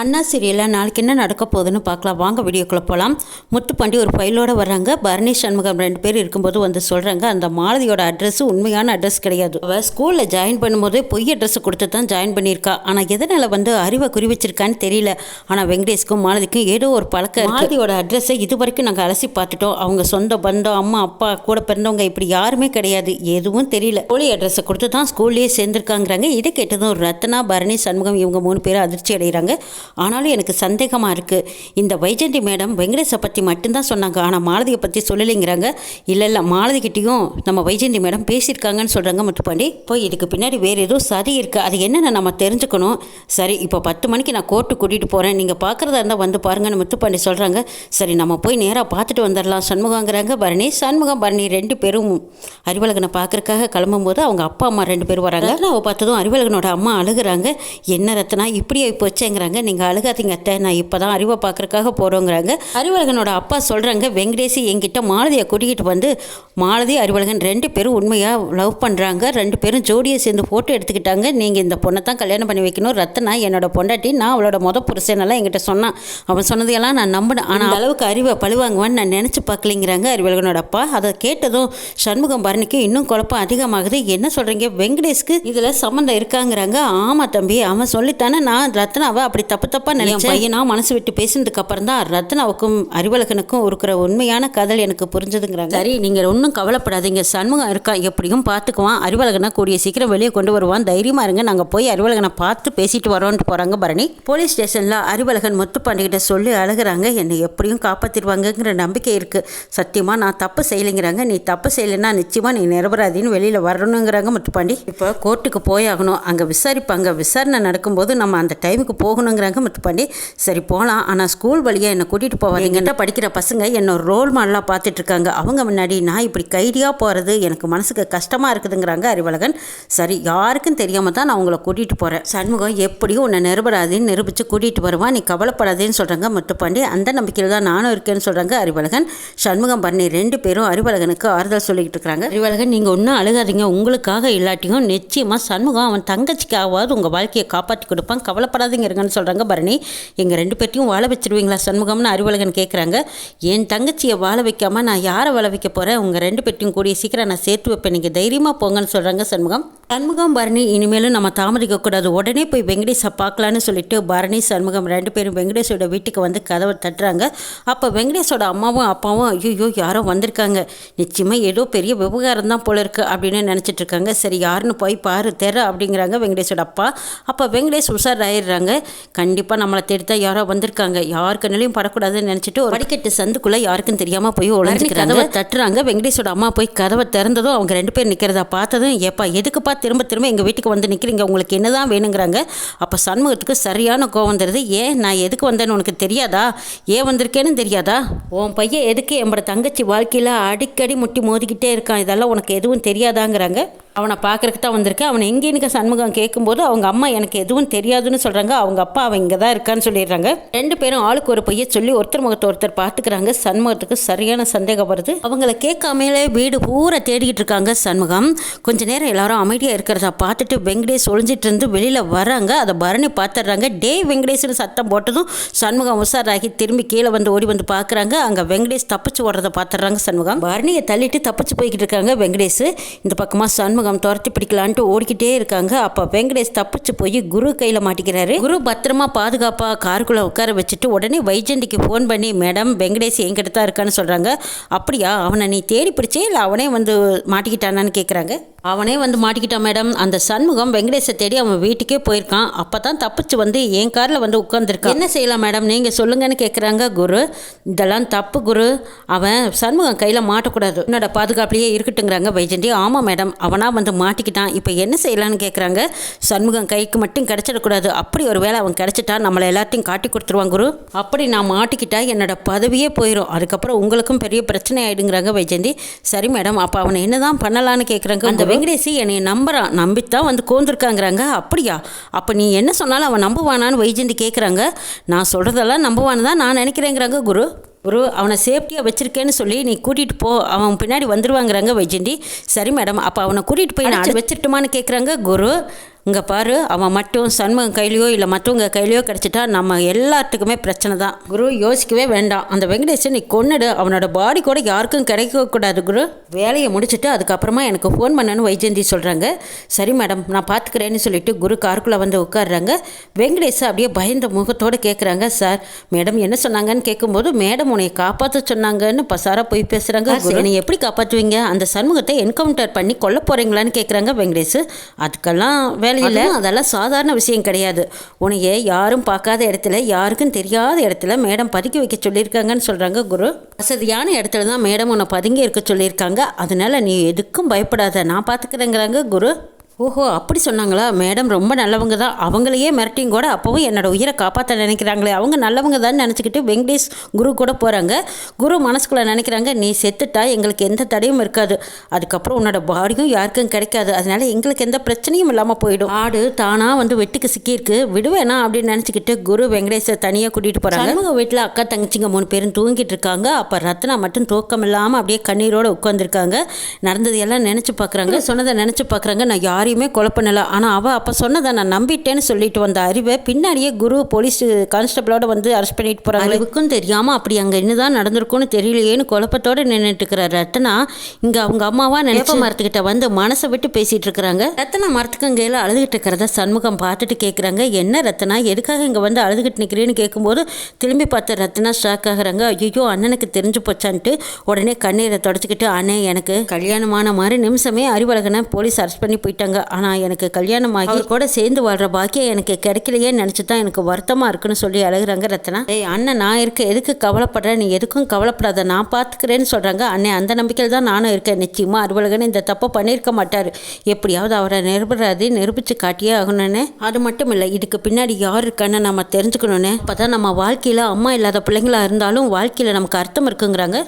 அண்ணா சீரியலில் நாளைக்கு என்ன நடக்க போகுதுன்னு பார்க்கலாம். வாங்க வீடியோக்குள்ளே போகலாம் முத்துப்பாண்டி ஒரு ஃபைலோட வர்றாங்க. பரணி சண்முகம் ரெண்டு பேர் இருக்கும்போது வந்து சொல்கிறாங்க அந்த மாலதியோட அட்ரஸ் உண்மையான அட்ரஸ் கிடையாது. அவள் ஸ்கூலில் ஜாயின் பண்ணும்போதே பொய் அட்ரஸ் கொடுத்து தான் ஜாயின் பண்ணியிருக்கா. ஆனால் எதனால் வந்து அறிவை குறி வச்சிருக்கான்னு தெரியல. ஆனால் வெங்கடேஷ்க்கும் மாலதிக்கும் ஏதோ ஒரு பழக்கம் மாலதியோட அட்ரஸை இது வரைக்கும் நாங்கள் அலசி பார்த்துட்டோம். அவங்க சொந்த பந்தம் அம்மா அப்பா கூட பிறந்தவங்க இப்படி யாருமே கிடையாது. எதுவும் தெரியல. போலி அட்ரஸை கொடுத்து தான் ஸ்கூல்லேயே சேர்ந்துருக்காங்கிறாங்க. இதை கேட்டதும் ரத்னா பரணி சண்முகம் இவங்க மூணு பேரும் அதிர்ச்சி அடைகிறாங்க ஆனாலும் எனக்கு சந்தேகமாக இருக்குது இந்த வைஜந்தி மேடம் வெங்கடேஷை பற்றி மட்டும்தான் சொன்னாங்க. ஆனால் மாலதியை பற்றி சொல்லலைங்கிறாங்க. இல்லை இல்லை மாலதிக்கிட்டேயும் நம்ம வைஜந்தி மேடம் பேசியிருக்காங்கன்னு சொல்கிறாங்க முத்துப்பாண்டி. போய் இதுக்கு பின்னாடி வேறு ஏதோ சரி இருக்குது அது என்னென்னு நம்ம தெரிஞ்சுக்கணும். சரி இப்போ பத்து மணிக்கு நான் கோர்ட்டு கூட்டிகிட்டு போகிறேன் நீங்கள் பார்க்குறதா இருந்தால் வந்து பாருங்கன்னு முத்துப்பாண்டி சொல்கிறாங்க சரி நம்ம போய் நேராக பார்த்துட்டு வந்துடலாம். சண்முகங்கிறாங்க. பரணி சண்முகம் பரணி ரெண்டு பேரும் அறிவழகனை பார்க்குறக்காக கிளம்பும்போது அவங்க அப்பா அம்மா ரெண்டு பேரும் வராங்க. அவள் பார்த்ததும் அறிவழகனோட அம்மா அழுகுறாங்க. என்ன ரத்னா? இப்படி ஆகி போச்சேங்கிறாங்க. நீங்கள் அழுகாதீங்க அத்தை. நான் இப்போ தான் அறிவை பார்க்கறக்காக போகிறோங்கிறாங்க அறிவழகனோட அப்பா சொல்கிறாங்க வெங்கடேஷ் என்கிட்ட மாலதியை கூட்டிகிட்டு வந்து மாலதி அறிவழகன் ரெண்டு பேரும் உண்மையாக லவ் பண்ணுறாங்க ரெண்டு பேரும் ஜோடியை சேர்ந்து ஃபோட்டோ எடுத்துக்கிட்டாங்க. நீங்கள் இந்த பொண்ணை தான் கல்யாணம் பண்ணி வைக்கணும். ரத்னா என்னோட பொண்டாட்டி நான் அவளோட முத புருஷனெல்லாம் என்கிட்ட சொன்னான். அவன் சொன்னதையெல்லாம் நான் நம்பினேன். ஆனால் அளவுக்கு அறிவை பழுவாங்குவான்னு நான் நினச்சி பார்க்கலிங்கிறாங்க அறிவழகனோட அப்பா. அதை கேட்டதும் சண்முகம் பரணிக்கு இன்னும் குழப்பம் அதிகமாகுது. என்ன சொல்கிறீங்க வெங்கடேஷ்க்கு இதில் சம்மந்தம் இருக்காங்கிறாங்க. ஆமாம் தம்பி அவன் சொல்லித்தானே நான் ரத்னாவை அப்படி தப்பு தப்பாக நினைச்சேன். பையனா மனசு விட்டு பேசினதுக்கு அப்புறம் தான் ரத்னாவுக்கும் அறிவழகனுக்கும் இருக்கிற உண்மையான கதல் எனக்கு புரிஞ்சுதுங்கிறாங்க. சரி நீங்கள் ஒன்றும் கவலைப்படாதீங்க. சண்முகம் இருக்கான் எப்படியும் பார்த்துக்குவான். அறிவழகனை கூடிய சீக்கிரம் வெளியே கொண்டு வருவான். தைரியமாக இருங்க நாங்கள் போய் அறிவழகனை பார்த்து பேசிட்டு வரோன்ட்டு போகிறாங்க பரணி. போலீஸ் ஸ்டேஷனில் அறிவழகன் முத்துப்பாண்டிகிட்ட சொல்லி அழுகுறாங்க. என்னை எப்படியும் காப்பாற்றிடுவாங்கங்கிற நம்பிக்கை இருக்குது சத்தியமாக நான் தப்பு செய்யலைங்கிறாங்க. நீ தப்பு செய்யலைன்னா நிச்சயமாக நீ நிரபராதின்னு வெளியில் வரணுங்கிறாங்க முத்துப்பாண்டி. இப்போ கோர்ட்டுக்கு போயாகணும். அங்கே விசாரிப்பாங்க. விசாரணை நடக்கும்போது நம்ம அந்த டைமுக்கு போகணுங்கிறாங்க முத்துப்பாண்டி சரி போகலாம் ஆனால் ஸ்கூல் வழியாக என்னை கூட்டிகிட்டு போவாதீங்கன்னா படிக்கிற பசங்க என்னை ரோல் மாடலாக பார்த்துட்டு இருக்காங்க அவங்க முன்னாடி நான் இப்படி கைடியாக போகிறது எனக்கு மனசுக்கு கஷ்டமாக இருக்குதுங்கிறாங்க அறிவழகன். சரி யாருக்கும் தெரியாமல் தான் நான் உங்களை கூட்டிகிட்டு போகிறேன் சண்முகம் எப்படியும் உன்னை நிரபராதின்னு நிரூபித்து கூட்டிகிட்டு வருவான். நீ கவலைப்படாதேன்னு சொல்கிறாங்க முத்துப்பாண்டி அந்த நம்பிக்கையில் தான் நானும் இருக்கேன்னு சொல்கிறாங்க அறிவழகன். சண்முகம் பண்ணி ரெண்டு பேரும் அறிவழகனுக்கு ஆறுதல் சொல்லிக்கிட்டு இருக்கிறாங்க. அறிவழகன் நீங்கள் ஒன்றும் அழுகாதீங்க. உங்களுக்காக இல்லாட்டியும் நிச்சயமாக சண்முகம் அவன் தங்கச்சிக்காவது உங்கள் வாழ்க்கையை காப்பாற்றி கொடுப்பான். கவலைப்படாதீங்க இருங்கன்னு சொல்கிறாங்க பரணி. எங்கள் ரெண்டு பேர்த்தையும் வாழ வச்சிருவீங்களா? சண்முகம்னு அறிவழகன் கேட்குறாங்க என் தங்கச்சியை வாழ வைக்காமல் நான் யாரை வாழ வைக்க போகிறேன் உங்கள் ரெண்டு பேர்த்தையும் கூடிய சீக்கிரம் நான் சேர்த்து வைப்பேன். நீங்கள் தைரியமாக போங்கன்னு சொல்கிறாங்க சண்முகம். சண்முகம் பரணி இனிமேலும் நம்ம தாமதிக்கக்கூடாது. உடனே போய் வெங்கடேஷை பார்க்கலான்னு சொல்லிட்டு பரணி சண்முகம் ரெண்டு பேரும் வெங்கடேஷோட வீட்டுக்கு வந்து கதவை தட்டுறாங்க. அப்போ வெங்கடேஷோட அம்மாவும் அப்பாவும் ஐயோ யாரோ வந்திருக்காங்க. நிச்சயமாக ஏதோ பெரிய விவகாரம் தான் போல இருக்குது அப்படின்னு நினச்சிட்டு இருக்காங்க. சரி யாருன்னு போய் பாரு தெர அப்படிங்கிறாங்க வெங்கடேஷோட அப்பா. அப்போ வெங்கடேஷ் உஷார் ஆயிடுறாங்க கண்டிப்பாக நம்மளை தேடித்தான் யாரோ வந்திருக்காங்க. யார் கண்ணிலையும் படக்கூடாதுன்னு நினச்சிட்டு ஒரு படிக்கட்டு சந்துக்குள்ளே யாருக்கும் தெரியாமல் போய் உழைஞ்சி கதவை தட்டுறாங்க. வெங்கடேஷோட அம்மா போய் கதவை திறந்ததும் அவங்க ரெண்டு பேர் நிற்கிறத பார்த்ததும் ஏப்பா எதுக்குப்பா திரும்ப திரும்ப எங்கள் வீட்டுக்கு வந்து நிற்கிறீங்க உங்களுக்கு என்னதான் வேணுங்கிறாங்க. அப்போ சண்முகத்துக்கு சரியான கோவம் வந்துடுது ஏன் நான் எதுக்கு வந்தேன்னு உனக்கு தெரியாதா? ஏன் வந்திருக்கேன்னு தெரியாதா? உன் பையன் எதுக்கு என்னோட தங்கச்சி வாழ்க்கையில் அடிக்கடி முட்டி மோதிக்கிட்டே இருக்கான். இதெல்லாம் உனக்கு எதுவும் தெரியாதாங்கிறாங்க. அவனை பார்க்கறதுக்கு தான் வந்திருக்கேன். அவனை எங்கே எனக்கு சண்முகம் கேட்கும்போது அவங்க அம்மா எனக்கு எதுவும் தெரியாதுன்னு சொல்கிறாங்க அவங்க அப்பா அவன் இங்கே தான் இருக்கான்னு சொல்லிடுறாங்க. ரெண்டு பேரும் ஆளுக்கு ஒரு பையன் சொல்லி ஒருத்தர் முகத்தை ஒருத்தர் பார்த்துக்கிறாங்க. சண்முகத்துக்கு சரியான சந்தேகம் வருது. அவங்கள கேட்காமலே வீடு பூரா தேடிக்கிட்டு இருக்காங்க சண்முகம். கொஞ்ச நேரம் எல்லாரும் அமைதியாக இருக்கிறத பார்த்துட்டு வெங்கடேஷ் ஒழிஞ்சிட்டு இருந்து வெளியில் வராங்க அதை பரணி பார்த்துடுறாங்க. டே வெங்கடேஷ்னு சத்தம் போட்டதும் சண்முகம் உஷாராகி திரும்பி கீழே வந்து ஓடி வந்து பார்க்குறாங்க. அங்கே வெங்கடேஷ் தப்பிச்சு ஓடுறதை பார்த்துடுறாங்க சண்முகம். பரணியை தள்ளிட்டு தப்பிச்சு போய்கிட்டு இருக்காங்க வெங்கடேஷ். இந்த பக்கமாக சண்முகம் துரத்தி பிடிக்கலான்ட்டு ஓடிக்கிட்டே இருக்காங்க. அப்போ வெங்கடேஷ் தப்பிச்சு போய் குரு கையில் மாட்டிக்கிறாரு. குரு பத்திரமா பாதுகாப்பாக காருக்குள்ளே உட்கார வச்சுட்டு உடனே வைஜெண்டிக்கு ஃபோன் பண்ணி மேடம் வெங்கடேஷ் எங்கிட்ட தான் இருக்கான்னு சொல்கிறாங்க அப்படியா? அவனை நீ தேடி பிடிச்சே இல்லை அவனே வந்து மாட்டிக்கிட்டானான்னு கேட்குறாங்க அவனே வந்து மாட்டிக்கிட்டான் மேடம். அந்த சண்முகம் வெங்கடேஷை தேடி அவன் வீட்டுக்கே போயிருக்கான். அப்போ தான் தப்பிச்சு வந்து என் காரில் வந்து உட்காந்துருக்கான் என்ன செய்யலாம் மேடம்? நீங்கள் சொல்லுங்கன்னு கேட்குறாங்க குரு. இதெல்லாம் தப்பு குரு. அவன் சண்முகம் கையில் மாட்டக்கூடாது. என்னோட பாதுகாப்புலேயே இருக்கட்டுங்கிறாங்க வைஜெண்டி. ஆமாம் மேடம். அவனாக வந்து மாட்டிக்கிட்டான். இப்போ என்ன செய்யலான்னு கேட்குறாங்க சண்முகம் கைக்கு மட்டும் கிடச்சிடக்கூடாது. அப்படி ஒரு வேளை அவன் கிடச்சிட்டா நம்மளை எல்லாத்தையும் காட்டி கொடுத்துருவான் குரு. அப்படி நான் மாட்டிக்கிட்டா என்னோட பதவியே போயிடும் அதுக்கப்புறம் உங்களுக்கும் பெரிய பிரச்சனை ஆயிடுங்கிறாங்க வைஜந்தி. சரி மேடம் அப்போ அவனை என்னதான் பண்ணலான்னு கேட்குறாங்க அந்த வெங்கடேஷ் என்னை நம்புறான் நம்பித்தான் வந்து கோந்திருக்காங்கிறாங்க. அப்படியா? அப்போ நீ என்ன சொன்னாலும் அவன் நம்புவானான்னு வைஜந்தி கேட்குறாங்க நான் சொல்கிறதெல்லாம் நம்புவான்னு தான் நான் நினைக்கிறேங்கிறாங்க குரு. குரு அவனை சேஃப்டியாக வச்சிருக்கேன்னு சொல்லி நீ கூட்டிகிட்டு போ. அவன் பின்னாடி வந்துருவாங்கிறாங்க வைஜந்தி சரி மேடம் அப்போ அவனை கூட்டிகிட்டு போய் நான் வச்சிட்டுமான்னு கேட்குறாங்க குரு. இங்கே பாரு அவன் மட்டும் சண்முகம் கையிலையோ இல்லை மற்றவங்க கையிலையோ கிடச்சிட்டா நம்ம எல்லாத்துக்குமே பிரச்சனை தான். குரு யோசிக்கவே வேண்டாம். அந்த வெங்கடேஷன் நீ கொன்னுடு. அவனோட பாடி கூட யாருக்கும் கிடைக்கக்கூடாது குரு. வேலையை முடிச்சுட்டு அதுக்கப்புறமா எனக்கு ஃபோன் பண்ணணும்னு வைஜெயந்தி சொல்கிறாங்க சரி மேடம் நான் பார்த்துக்கிறேன்னு சொல்லிட்டு குரு காருக்குள்ளே வந்து உட்காடுறாங்க வெங்கடேஷ் அப்படியே பயந்த முகத்தோடு கேட்குறாங்க சார் மேடம் என்ன சொன்னாங்கன்னு கேட்கும்போது மேடம் உன்னை காப்பாற்ற சொன்னாங்கன்னு பசாரா போய் பேசுகிறாங்க என்னை எப்படி காப்பாற்றுவீங்க அந்த சண்முகத்தை என்கவுண்டர் பண்ணி கொல்ல போகிறீங்களான்னு கேட்குறாங்க வெங்கடேஷ் அதுக்கெல்லாம் வேலையில் அதெல்லாம் சாதாரண விஷயம் கிடையாது. உனையே யாரும் பார்க்காத இடத்துல யாருக்கும் தெரியாத இடத்துல மேடம் பதுக்கி வைக்க சொல்லியிருக்காங்கன்னு சொல்கிறாங்க குரு. வசதியான இடத்துல தான் மேடம் உன்னை பதுங்கி இருக்க சொல்லியிருக்காங்க. அதனால நீ எதுக்கும் பயப்படாத. நான் பார்த்துக்கிறேங்கிறாங்க குரு. ஓஹோ அப்படி சொன்னாங்களா? மேடம் ரொம்ப நல்லவங்க தான் அவங்களையே மிரட்டியும் கூட அப்போவும் என்னோட உயிரை காப்பாற்ற நினைக்கிறாங்களே. அவங்க நல்லவங்க தான் நினச்சிக்கிட்டு வெங்கடேஷ் குரு கூட போகிறாங்க குரு மனசுக்குள்ளே நினைக்கிறாங்க நீ செத்துட்டா எங்களுக்கு எந்த தடையும் இருக்காது. அதுக்கப்புறம் உன்னோட பாடியும் யாருக்கும் கிடைக்காது. அதனால எங்களுக்கு எந்த பிரச்சனையும் இல்லாமல் போயிடும். ஆடு தானாக வந்து வெட்டுக்கு சிக்கியிருக்கு. விடுவேனா? அப்படின்னு நினச்சிக்கிட்டு குரு வெங்கடேஷை தனியாக கூட்டிகிட்டு போகிறாங்க சண்முக வீட்டில் அக்கா தங்கச்சிங்க மூணு பேரும் தூங்கிட்டு இருக்காங்க. அப்போ ரத்னா மட்டும் தூக்கம் இல்லாமல் அப்படியே கண்ணீரோடு உட்காந்துருக்காங்க நடந்தது எல்லாம் நினச்சி பார்க்குறாங்க சொன்னதை நினச்சி பார்க்குறாங்க நான் யாரையுமே கொலை பண்ணல. ஆனால் அவள் அப்போ சொன்னதை நான் நம்பிட்டேன்னு சொல்லிட்டு வந்த அறிவை பின்னாடியே குரு போலீஸ் கான்ஸ்டபிளோட வந்து அரெஸ்ட் பண்ணிட்டு போகிறாங்க அறிவுக்கும் தெரியாமல் அப்படி அங்கே என்னதான் நடந்திருக்கும்னு தெரியலையேன்னு குழப்பத்தோடு நின்றுட்டு இருக்கிற ரத்னா. இங்கே அவங்க அம்மாவா நினைப்ப மரத்துக்கிட்ட வந்து மனசை விட்டு பேசிட்டு இருக்கிறாங்க. ரத்னா மரத்துக்கு அங்கேயில அழுதுகிட்டு இருக்கிறத சண்முகம் பார்த்துட்டு கேட்குறாங்க என்ன ரத்னா எதுக்காக இங்கே வந்து அழுதுகிட்டு நிற்கிறேன்னு கேட்கும்போது திரும்பி பார்த்து ரத்னா ஷாக் ஆகுறாங்க. ஐயோ அண்ணனுக்கு தெரிஞ்சு போச்சான்ட்டு உடனே கண்ணீரை தொடச்சிக்கிட்டு அண்ணே எனக்கு கல்யாணமான மாதிரி நிமிஷமே அறிவழகனை போலீஸ் அரெஸ்ட் பண்ணி போயிட்டாங்க. ஆனால் எனக்கு கல்யாணம் ஆகி அவர் கூட சேர்ந்து வாழ்கிற பாக்கியம் எனக்கு கிடைக்கலையே நினச்சி தான் எனக்கு வருத்தமாக இருக்குன்னு சொல்லி அழுகுறாங்க ரத்னா. ஏய் அண்ணன் நான் இருக்க எதுக்கு கவலைப்படுறேன் நீ எதுக்கும் கவலைப்படாத நான் பார்த்துக்கிறேன்னு சொல்கிறாங்க அண்ணே அந்த நம்பிக்கையில் தான் நானும் இருக்கேன். நிச்சயமாக அறிவழகன் இந்த தப்பை பண்ணியிருக்க மாட்டார். எப்படியாவது அவரை நிரபராதி நிரூபித்து காட்டியே ஆகணும்னு. அது மட்டும் இல்லை இதுக்கு பின்னாடி யார் இருக்கான்னு நம்ம தெரிஞ்சுக்கணுன்னு அப்போ தான் நம்ம வாழ்க்கையில் அம்மா இல்லாத பிள்ளைங்களா இருந்தாலும் வாழ்க்கையில் நமக்கு அர்த்தம் இருக்குங்கிறாங்க.